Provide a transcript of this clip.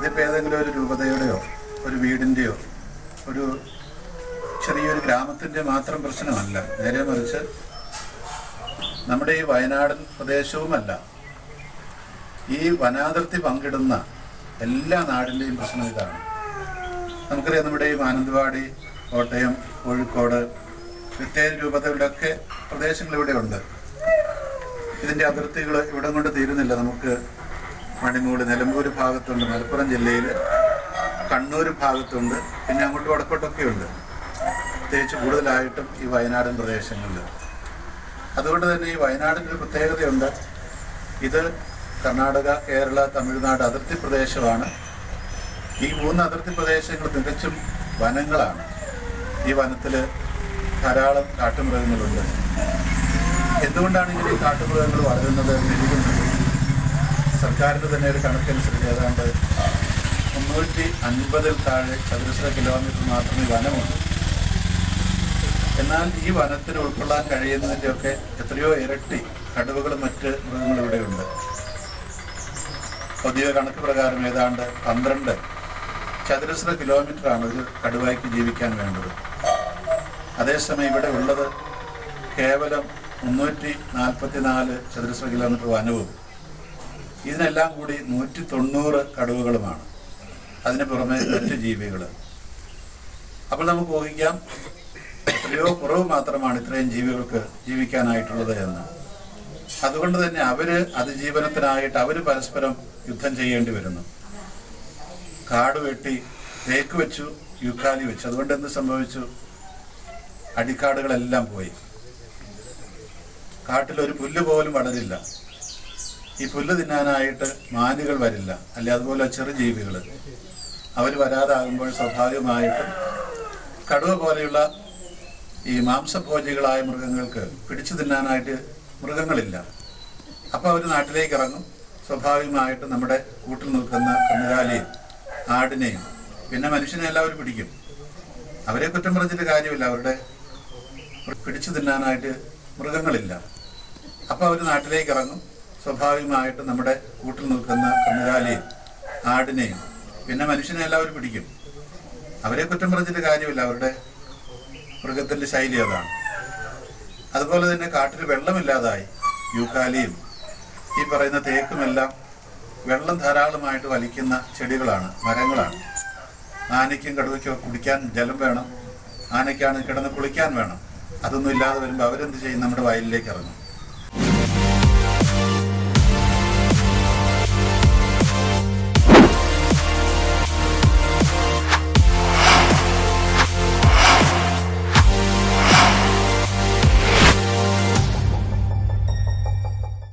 ഇതിപ്പോൾ ഏതെങ്കിലും ഒരു രൂപതയുടെയോ ഒരു വീടിന്റെയോ ഒരു ചെറിയൊരു ഗ്രാമത്തിന്റെ മാത്രം പ്രശ്നമല്ല. നേരെ മറിച്ച് നമ്മുടെ ഈ വയനാടൻ പ്രദേശവുമല്ല. ഈ വനാതിർത്തി പങ്കിടുന്ന എല്ലാ നാടിന്റെയും പ്രശ്നം ഇതാണ്. നമുക്കറിയാം നമ്മുടെ ഈ മാനന്തവാടി കോട്ടയം കോഴിക്കോട് പ്രത്യേക രൂപതകളുടെയൊക്കെ പ്രദേശങ്ങൾ ഇവിടെ ഉണ്ട് ഇതിന്റെ അതിർത്തികൾ ഇവിടം കൊണ്ട് തീരുന്നില്ല. നമുക്ക് മണിമൂട് നിലമ്പൂർ ഭാഗത്തുണ്ട് മലപ്പുറം ജില്ലയിൽ കണ്ണൂർ ഭാഗത്തുണ്ട് പിന്നെ അങ്ങോട്ട് വടക്കോട്ടൊക്കെ ഉണ്ട് പ്രത്യേകിച്ച് കൂടുതലായിട്ടും ഈ വയനാടൻ പ്രദേശങ്ങളിൽ. അതുകൊണ്ട് തന്നെ ഈ വയനാടിന്റെ ഒരു പ്രത്യേകതയുണ്ട്. ഇത് കർണാടക കേരള തമിഴ്നാട് അതിർത്തി പ്രദേശമാണ്. ഈ മൂന്ന് അതിർത്തി പ്രദേശങ്ങൾ തികച്ചും വനങ്ങളാണ്. ഈ വനത്തിൽ ധാരാളം കാട്ടുമൃഗങ്ങളുണ്ട്. എന്തുകൊണ്ടാണ് ഇങ്ങനെ ഈ കാട്ടുമൃഗങ്ങൾ വളരുന്നത് പെരുകുന്നത് സർക്കാരിന്റെ തന്നെ ഒരു കണക്കനുസരിച്ച് ഏതാണ്ട് മുന്നൂറ്റി അൻപതിൽ താഴെ ചതുരശ്ര കിലോമീറ്റർ മാത്രമേ വനമുണ്ട് എന്നാൽ ഈ വനത്തിന് ഉൾക്കൊള്ളാൻ കഴിയുന്നതിന്റെയൊക്കെ എത്രയോ ഇരട്ടി കടുവകളും മറ്റ് മൃഗങ്ങളും ഇവിടെയുണ്ട്. പുതിയ കണക്ക് പ്രകാരം ഏതാണ്ട് പന്ത്രണ്ട് ചതുരശ്ര കിലോമീറ്ററാണ് ഒരു കടുവയ്ക്ക് ജീവിക്കാൻ വേണ്ടത്. അതേസമയം ഇവിടെ ഉള്ളത് കേവലം മുന്നൂറ്റി നാൽപ്പത്തി നാല് ചതുരശ്ര കിലോമീറ്റർ വനവും. ഇതിനെല്ലാം കൂടി നൂറ്റി തൊണ്ണൂറ് കടുവകളുമാണ്. അതിന് പുറമെ മറ്റ് ജീവികൾ അപ്പോൾ നമുക്ക് ഊഹിക്കാം എത്രയോ കുറവ് മാത്രമാണ് ഇത്രയും ജീവികൾക്ക് ജീവിക്കാനായിട്ടുള്ളത് എന്ന്. അതുകൊണ്ട് തന്നെ അവർ അതിജീവനത്തിനായിട്ട് അവർ പരസ്പരം യുദ്ധം ചെയ്യേണ്ടി വരുന്നു. കാട് വെട്ടി തേക്ക് വെച്ചു യുക്കാലി വെച്ചു. അതുകൊണ്ട് എന്ത് സംഭവിച്ചു? അടിക്കാടുകളെല്ലാം പോയി. കാട്ടിൽ ഒരു പുല്ല് പോലും വളരില്ല. ഈ പുല്ല് തിന്നാനായിട്ട് മാനുകൾ വരില്ല. അല്ലെ? അതുപോലെ ചെറു ജീവികൾ. അവർ വരാതാകുമ്പോൾ സ്വാഭാവികമായിട്ടും കടുവ പോലെയുള്ള ഈ മാംസഭോജികളായ മൃഗങ്ങൾക്ക് പിടിച്ചു തിന്നാനായിട്ട് മൃഗങ്ങളില്ല. അപ്പോൾ അവർ നാട്ടിലേക്ക് ഇറങ്ങും സ്വാഭാവികമായിട്ട് നമ്മുടെ കൂട്ടിൽ നിൽക്കുന്ന കന്നുകാലിയും ആടിനെയും പിന്നെ മനുഷ്യനെ എല്ലാവരും പിടിക്കും. അവരെ കുറ്റം പറഞ്ഞിട്ട് കാര്യമില്ല. അവരുടെ പിടിച്ചു തിന്നാനായിട്ട് മൃഗങ്ങളില്ല. അപ്പോൾ അവർ നാട്ടിലേക്ക് ഇറങ്ങും സ്വാഭാവികമായിട്ട് നമ്മുടെ കൂട്ടിൽ നിൽക്കുന്ന കന്നുകാലിയും ആടിനെയും പിന്നെ മനുഷ്യനെ എല്ലാവരും പിടിക്കും. അവരെ കുറ്റം പറഞ്ഞിട്ട് കാര്യമില്ല. അവരുടെ മൃഗത്തിന്റെ ശൈലി അതാണ്. അതുപോലെ തന്നെ കാട്ടിൽ വെള്ളമില്ലാതായി യൂക്കാലിയും ഈ പറയുന്ന തേക്കുമെല്ലാം വെള്ളം ധാരാളമായിട്ട് വലിക്കുന്ന ചെടികളാണ് മരങ്ങളാണ്. ആനയ്ക്കും കടുവയ്ക്കും കുടിക്കാൻ ജലം വേണം. ആനയ്ക്കാണ് കിടന്ന് കുളിക്കാൻ വേണം. അതൊന്നും ഇല്ലാതെ വരുമ്പോൾ അവരെന്ത് ചെയ്യും? നമ്മുടെ വയലിലേക്ക് ഇറങ്ങും.